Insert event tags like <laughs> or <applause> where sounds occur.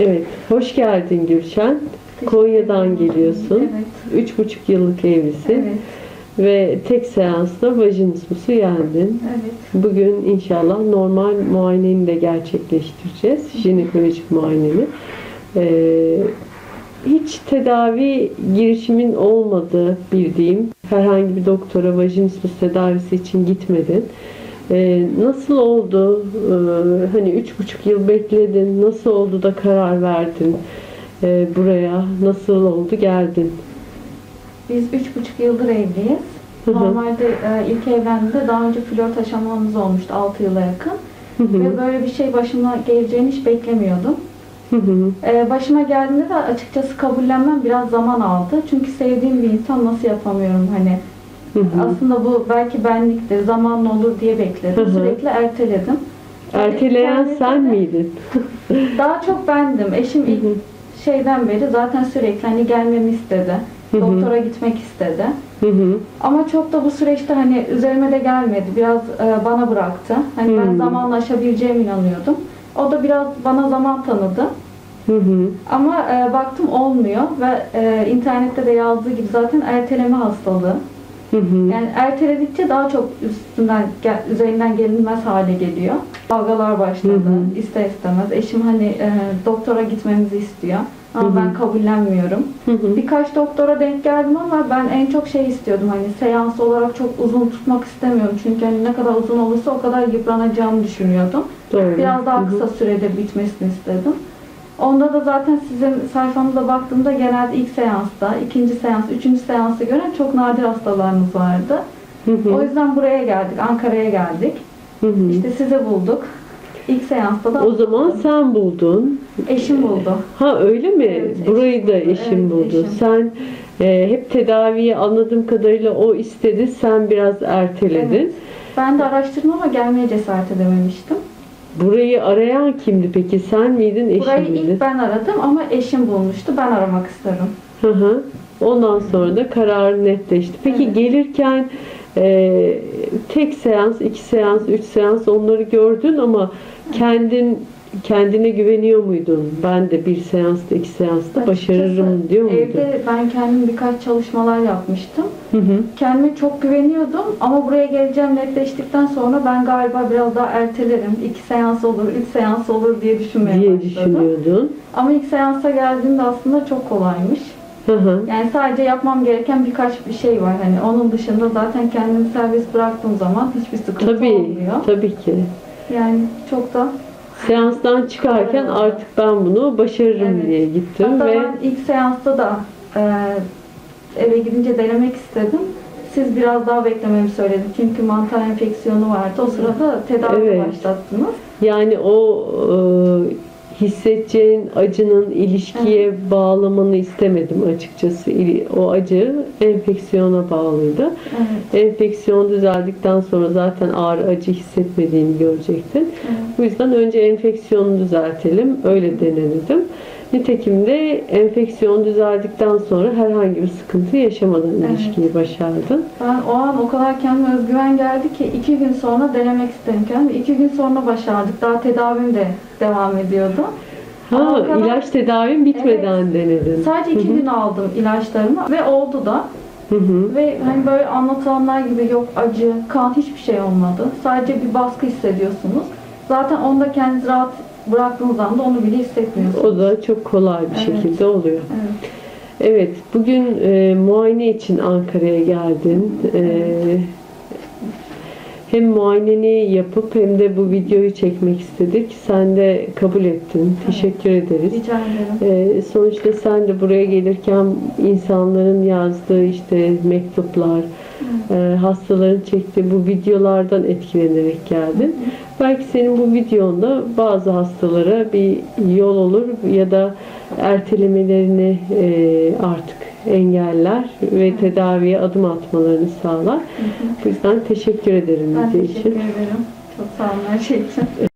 Evet, hoş geldin Gülşen. Konya'dan geliyorsun. Evet. Üç buçuk yıllık evlisin. Evet. Ve tek seansta vajinismusu yendin. Evet. Bugün inşallah normal muayeneni de gerçekleştireceğiz. Jinekolojik muayeneni. Ee, hiç tedavi girişimin olmadığı bildiğim herhangi bir doktora vajinismus tedavisi için gitmedin. Ee, nasıl oldu? Ee, hani üç buçuk yıl bekledin. Nasıl oldu da karar verdin ee, buraya? Nasıl oldu geldin? Biz üç buçuk yıldır evliyiz. Hı hı. Normalde e, ilk evlendiğimde daha önce flört aşamamız olmuştu 6 yıla yakın. Hı hı, Ve böyle bir şey başıma geleceğini hiç beklemiyordum. hı hı, E, başıma geldiğinde de açıkçası kabullenmem biraz zaman aldı. Çünkü sevdiğim bir insan nasıl yapamıyorum hani. Hı hı. Aslında bu belki benliktir, zamanla olur diye bekledim. Hı hı. Sürekli erteledim. Erteleyen İnternette sen de miydin? <laughs> Daha çok bendim. Eşim Hı hı. şeyden beri zaten sürekli hani gelmemi istedi. Hı hı. Doktora gitmek istedi. Hı hı. Ama çok da bu süreçte hani üzerime de gelmedi. Biraz e, bana bıraktı. Hani ben Hmm. zamanla aşabileceğime inanıyordum. O da biraz bana zaman tanıdı. Hı hı. Ama e, baktım olmuyor ve e, internette de yazdığı gibi zaten erteleme hastalığı. Hı hı. Yani erteledikçe daha çok üstünden üzerinden gelinmez hale geliyor. Dalgalar başladı Hı hı. ister istemez. Eşim hani e, doktora gitmemizi istiyor. Ama Hı hı. ben kabullenmiyorum. Hı hı. Birkaç doktora denk geldim ama ben en çok şey istiyordum hani seans olarak çok uzun tutmak istemiyorum. Çünkü hani ne kadar uzun olursa o kadar yıpranacağımı düşünüyordum. Doğru. Biraz daha Hı hı. kısa sürede bitmesini istedim. Onda da zaten sizin sayfanıza baktığımda genelde ilk seansta, ikinci seans, üçüncü seansı gören çok nadir hastalarınız vardı. Hı hı. O yüzden buraya geldik, Ankara'ya geldik. Hı hı. İşte sizi bulduk. İlk seansta da O zaman sen buldun. eşim buldu. Ha öyle mi? Evet, Burayı da eşim buldu. eşim Evet, buldu. eşim. Sen e, hep tedaviyi anladığım kadarıyla o istedi. Sen biraz erteledin. Evet. Ben de araştırdım ama gelmeye cesaret edememiştim. Burayı arayan kimdi peki? Sen miydin, eşin Burayı miydin? ilk ben aradım ama eşim bulmuştu. Ben aramak istedim. Hı hı. Ondan sonra da karar netleşti. Peki Evet. gelirken e, tek seans, iki seans, üç seans onları gördün ama kendin kendine güveniyor muydun? Ben de bir seansta, iki seansta başarırım Açıkçası diyor muydun? Evde ben kendim birkaç çalışmalar yapmıştım. Hı hı. Kendime çok güveniyordum ama buraya geleceğim netleştikten sonra ben galiba biraz daha ertelerim. İki seans olur, üç seans olur diye düşünmeye diye başladım. düşünüyordun. Ama ilk seansa geldiğimde aslında çok kolaymış. Hı hı. Yani sadece yapmam gereken birkaç bir şey var. Hani onun dışında zaten kendimi serbest bıraktığım zaman hiçbir sıkıntı Tabii, olmuyor. tabii ki. Yani çok da Seanstan çıkarken Evet. artık ben bunu başarırım Evet. diye gittim Hatta ve ben ilk seansta da e, eve gidince denemek istedim. Siz biraz daha beklememi söyledin. Çünkü mantar enfeksiyonu vardı. O sırada tedavi Evet. başlattınız. yani o e, hissedeceğin acının ilişkiye bağlamanı istemedim açıkçası. O acı enfeksiyona bağlıydı. Evet. Enfeksiyon düzeldikten sonra zaten ağrı acı hissetmediğini görecektin. evet. Bu yüzden önce enfeksiyonu düzeltelim. Öyle denedim. Nitekim de enfeksiyon düzeldikten sonra herhangi bir sıkıntı yaşamadan Evet. ilişkiyi başardın. Ben o an o kadar kendime özgüven geldi ki iki gün sonra denemek istedim kendimi. İki gün sonra başardık. Daha tedavim de devam ediyordu. Ha, kadar- ilaç tedavin bitmeden denedin. Sadece iki Hı hı. gün aldım ilaçlarımı ve oldu da. Hı hı. Ve hani böyle anlatılanlar gibi yok acı, kan hiçbir şey olmadı. Sadece bir baskı hissediyorsunuz. Zaten onda kendinizi rahat bıraktığınız anda onu bile hissetmiyorsunuz. O da çok kolay bir Evet. şekilde oluyor. Evet. Evet, bugün e, muayene için Ankara'ya geldin. E, hem muayeneni yapıp hem de bu videoyu çekmek istedik. Sen de kabul ettin. Teşekkür ederiz. Rica ederim. E, sonuçta sen de buraya gelirken insanların yazdığı işte mektuplar, e, hastaların çektiği bu videolardan etkilenerek geldin. Belki senin bu videonda bazı hastalara bir yol olur ya da ertelemelerini e, artık engeller ve tedaviye adım atmalarını sağlar. Bu yüzden teşekkür ederim Ben teşekkür için. ederim. Çok sağ olun her şey için.